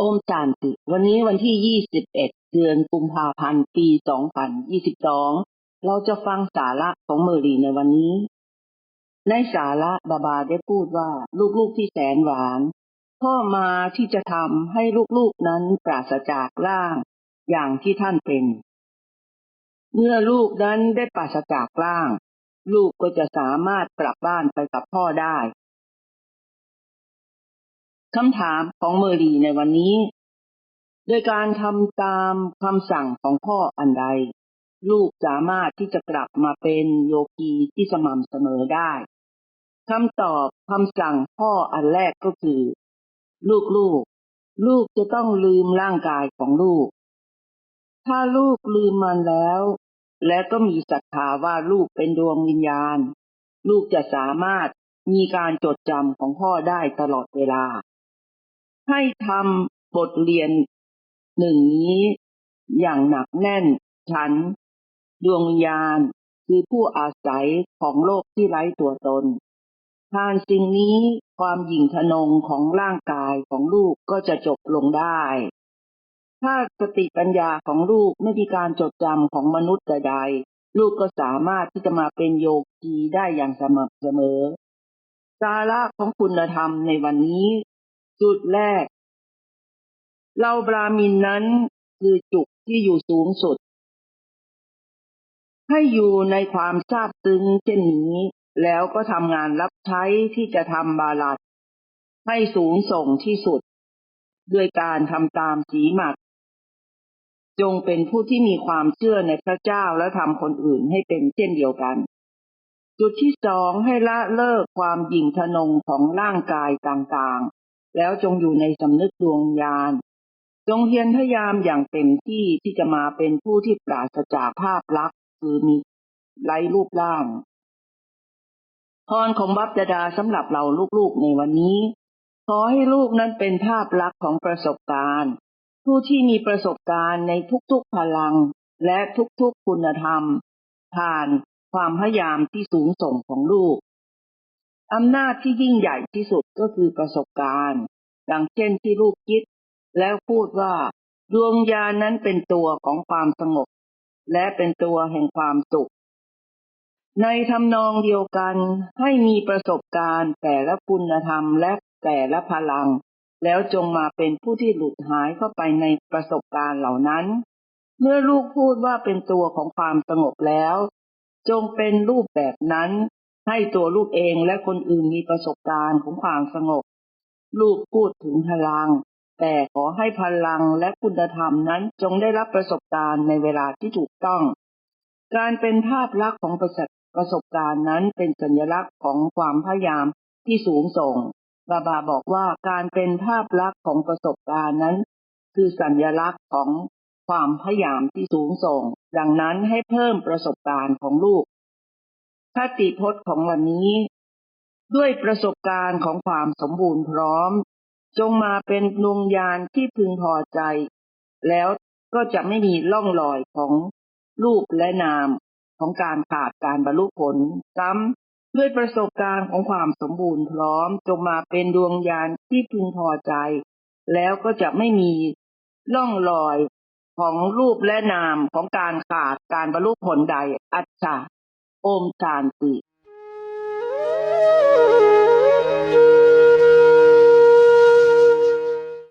โอมจานติ วันนี้วันที่ 21 เดือนกุมภาพันธ์ ปี 2022 เราจะฟังสาระของเมอรีในวันนี้ ในสาระบาบาได้พูดว่าลูกๆที่แสนหวาน พ่อมาที่จะทำให้ลูกๆนั้นปราศจากร่าง อย่างที่ท่านเป็น เมื่อลูกนั้นได้ปราศจากร่าง ลูกก็จะสามารถกลับบ้านไปกับพ่อได้ คำถามของเมอรีในวันนี้ โดยการทำตามคำสั่งของพ่ออันใด ลูกสามารถที่จะกลับมาเป็นโยคีที่สม่ำเสมอได้คำตอบคำสั่งพ่ออันแรกก็คือ ลูกลูกลูกจะต้องลืมร่างกายของลูก ถ้าลูกลืมมันแล้ว และก็มีศรัทธาว่าลูกเป็นดวงวิญญาณ ลูกจะสามารถมีการจดจำของพ่อได้ตลอดเวลา ให้ทำบทเรียนหนึ่งนี้อย่างหนักแน่นฉัน ดวงวิญญาณคือผู้อาศัยของโลกที่ไร้ตัวตนผ่านสิ่งนี้ความหยิ่งทะนงของร่างกายของลูกก็จะจบลงได้ ถ้าสติปัญญาของลูกไม่มีการจดจำของมนุษย์ใดๆลูกก็สามารถที่จะมาเป็นโยคีได้อย่างสม่ำเสมอ สาระของคุณธรรมในวันนี้ จุดแรก เราบรามินนั้นคือจุดที่อยู่สูงสุด ให้อยู่ในความทราบซึ้งเช่นนี้ แล้วก็ทำงานรับใช้ที่จะทำบาลัดให้สูงส่งที่สุด ด้วยการทำตามสีหมัก จงเป็นผู้ที่มีความเชื่อในพระเจ้าและทำคนอื่นให้เป็นเช่นเดียวกัน จุดที่สองให้ละเลิกความหยิ่งทะนงของร่างกายต่าง แล้วจงอยู่ในสำนึกดวงญาณ จงเพียรพยายามอย่างเต็มที่ที่จะมาเป็นผู้ที่ปราศจากภาพลักษณ์คือมีไร้รูปร่าง พรของบัพดาสำหรับเราลูกๆในวันนี้ ขอให้ลูกนั้นเป็นภาพลักษณ์ของประสบการณ์ ผู้ที่มีประสบการณ์ในทุกๆพลังและทุกๆคุณธรรม ผ่านความพยายามที่สูงส่งของลูก อำนาจที่ยิ่งใหญ่ที่สุดก็คือประสบการณ์ดังเช่นที่ลูกคิด แล้วพูดว่า ดวงญาณนั้นเป็นตัวของความสงบ และเป็นตัวแห่งความสุข ในทำนองเดียวกันให้มีประสบการณ์แต่ละคุณธรรมและแต่ละพลัง แล้วจงมาเป็นผู้ที่หลุดหายเข้าไปในประสบการณ์เหล่านั้น เมื่อลูกพูดว่าเป็นตัวของความสงบแล้ว จงเป็นรูปแบบนั้น ให้ตัวลูกเองและคนอื่นมีประสบการณ์ของความสงบ ลูกพูดถึงพลัง แต่ขอให้พลังและคุณธรรมนั้นจงได้รับประสบการณ์ในเวลาที่ถูกต้อง การเป็นภาพลักษณ์ของประสประสบการณ์นั้นเป็นสัญลักษณ์ของความพยายามที่สูงส่งบาบาบอกว่าการเป็นภาพลักษณ์ของประสบการณ์นั้น คือสัญลักษณ์ของความพยายามที่สูงส่ง ดังนั้นให้เพิ่มประสบการณ์ของลูก คติพจน์ของวันนี้ ด้วยประสบการณ์ของความสมบูรณ์พร้อม จงมาเป็นดวงยานที่พึงพอใจ แล้วก็จะไม่มีล่องรอยของรูปและนามของการขาดการบรรลุผล ซ้ำด้วยประสบการณ์ของความสมบูรณ์พร้อม จงมาเป็นดวงญาณที่พึงพอใจ แล้วก็จะไม่มีล่องรอยของรูปและนามของการขาดการบรรลุผลใด อัจฉา โอมชานติ